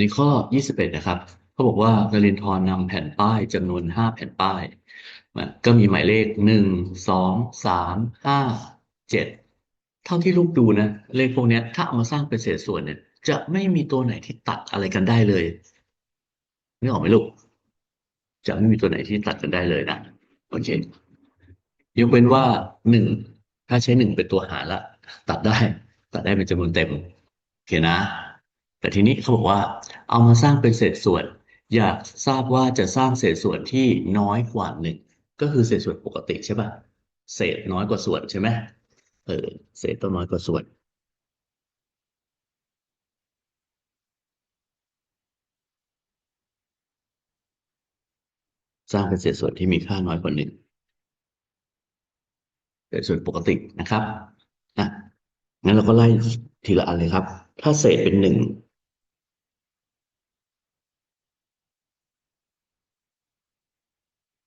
ในข้อ 21 นะครับเขาบอกว่านรินทร์นำแผ่นป้ายจำนวน 5 แผ่นป้าย ก็มีหมายเลข 1 2 3 5 7 เท่าที่ลูกดูนะ เลขพวกนี้ถ้าเอามาสร้างเป็นเศษส่วนเนี่ย จะไม่มีตัวไหนที่ตัดอะไรกันได้เลยนึกออกไหมลูก จะไม่มีตัวไหนที่ตัดกันได้เลยนะ โอเค ยกเว้นว่าหนึ่งถ้าใช้หนึ่งเป็นตัวหารละ ตัดได้ ตัดได้เป็นจำนวนเต็ม โอเคนะ แต่ทีนี้เขาบอกว่าเอามาสร้างเป็นเศษส่วน อยากทราบว่าจะสร้างเศษส่วนที่น้อยกว่าหนึ่งก็คือเศษส่วนปกติใช่ป่ะเศษน้อยกว่าส่วนใช่ไหมเออเศษต้องน้อยกว่าส่วนสร้างเป็นเศษส่วนที่มีค่าน้อยกว่าหนึ่งเศษส่วนปกตินะครับอะงั้นเราก็ไล่ทีละอันเลยครับ ถ้าเศษเป็นหนึ่ง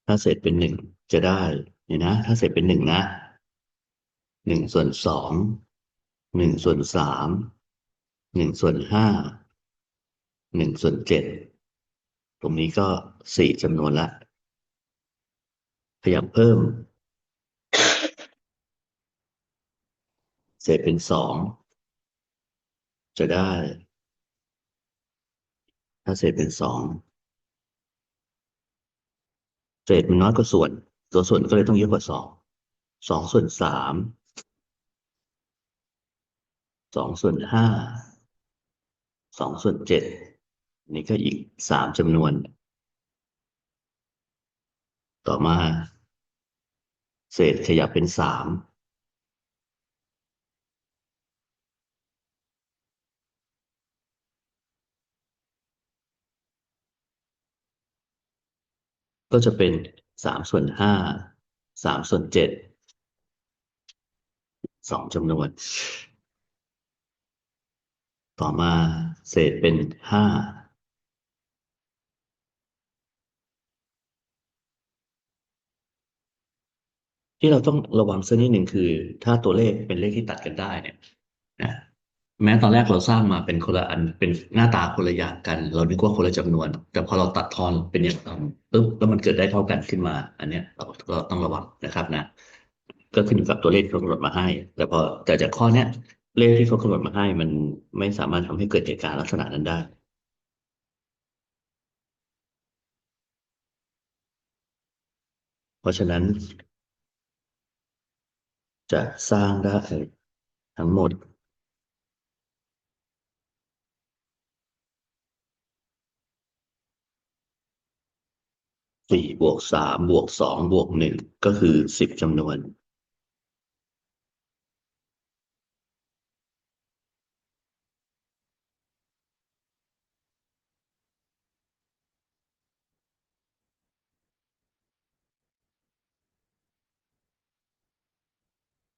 ถ้าเศษเป็นหนึ่งจะได้เนี่ยนะ ถ้าเศษเป็นหนึ่งนะหนึ่งส่วนสองหนึ่งส่วนสามหนึ่งส่วนห้าหนึ่งส่วนเจ็ดตรงนี้ก็สี่จำนวนละ ขยับเพิ่ม เศษเป็นสองจะได้ ถ้าเศษเป็นสอง เศษมันน้อยกว่าส่วน ตัวส่วนก็เลยต้องเยอะกว่าสองสองส่วนสามสองส่วนห้าสองส่วนเจ็ดนี่ก็อีกสามจำนวน ต่อมา เศษขยับเป็นสาม ก็จะเป็นสามส่วนห้าสามส่วนเจ็ดสองจำนวน ต่อมาเศษเป็นห้าที่เราต้องระวังสักนิดหนึ่งคือ ถ้าตัวเลขเป็นเลขที่ตัดกันได้เนี่ย แม้ตอนแรกเราสร้างมาเป็นคนละอันเป็นหน้าตาคนละอย่างกัน เรานึกว่าคนละจำนวน แต่พอเราตัดทอนเป็นอย่างต่ำปุ๊บแล้วมันเกิดได้เท่ากันขึ้นมา อันเนี้ยเราก็ต้องระวังนะครับนะ ก็ขึ้นอยู่กับตัวเลขที่เขากำหนดมาให้ แต่พอแต่จากข้อเนี้ยเลขที่เขากำหนดมาให้ มันไม่สามารถทำให้เกิดเหตุการณ์ลักษณะนั้นได้เพราะฉะนั้น จะสร้างได้ทั้งหมด สี่บวกสามบวกสองบวกหนึ่งก็คือสิบจำนวน